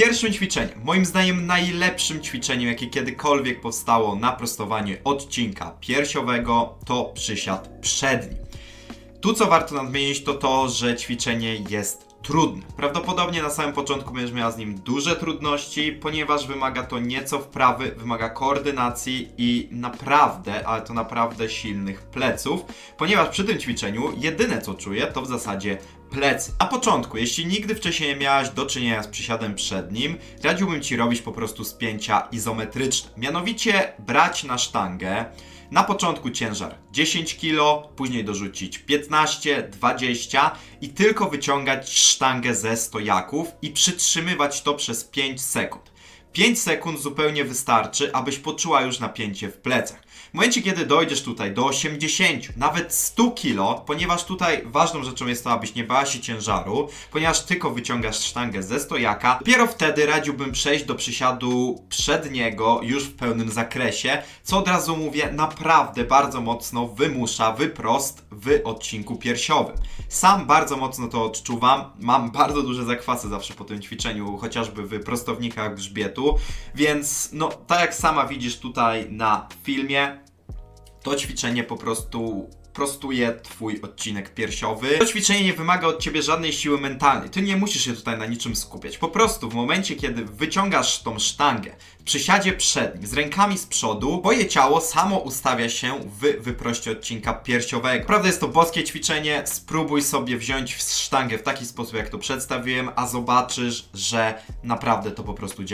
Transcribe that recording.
Pierwszym ćwiczeniem, moim zdaniem najlepszym ćwiczeniem, jakie kiedykolwiek powstało na prostowanie odcinka piersiowego, to przysiad przedni. Tu co warto nadmienić to to, że ćwiczenie jest trudne. Prawdopodobnie na samym początku będziesz miała z nim duże trudności, ponieważ wymaga to nieco wprawy, wymaga koordynacji i naprawdę, ale to naprawdę silnych pleców, ponieważ przy tym ćwiczeniu jedyne co czuję to w zasadzie plecy. Początku, jeśli nigdy wcześniej nie miałaś do czynienia z przysiadem przednim, radziłbym Ci robić po prostu spięcia izometryczne. Mianowicie brać na sztangę na początku ciężar 10 kg, później dorzucić 15, 20 i tylko wyciągać sztangę ze stojaków i przytrzymywać to przez 5 sekund. 5 sekund zupełnie wystarczy, abyś poczuła już napięcie w plecach. W momencie, kiedy dojdziesz tutaj do 80, nawet 100 kg, ponieważ tutaj ważną rzeczą jest to, abyś nie bała się ciężaru, ponieważ tylko wyciągasz sztangę ze stojaka, dopiero wtedy radziłbym przejść do przysiadu przedniego już w pełnym zakresie, co od razu mówię, naprawdę bardzo mocno wymusza wyprost w odcinku piersiowym. Sam bardzo mocno to odczuwam, mam bardzo duże zakwasy zawsze po tym ćwiczeniu, chociażby w prostownikach grzbietu, więc no tak jak sama widzisz tutaj na filmie, to ćwiczenie po prostu prostuje twój odcinek piersiowy. To ćwiczenie nie wymaga od ciebie żadnej siły mentalnej. Ty nie musisz się tutaj na niczym skupiać. Po prostu w momencie, kiedy wyciągasz tą sztangę w przysiadzie przednim z rękami z przodu, twoje ciało samo ustawia się w wyproście odcinka piersiowego. Naprawdę jest to boskie ćwiczenie. Spróbuj sobie wziąć sztangę w taki sposób, jak to przedstawiłem, a zobaczysz, że naprawdę to po prostu działa.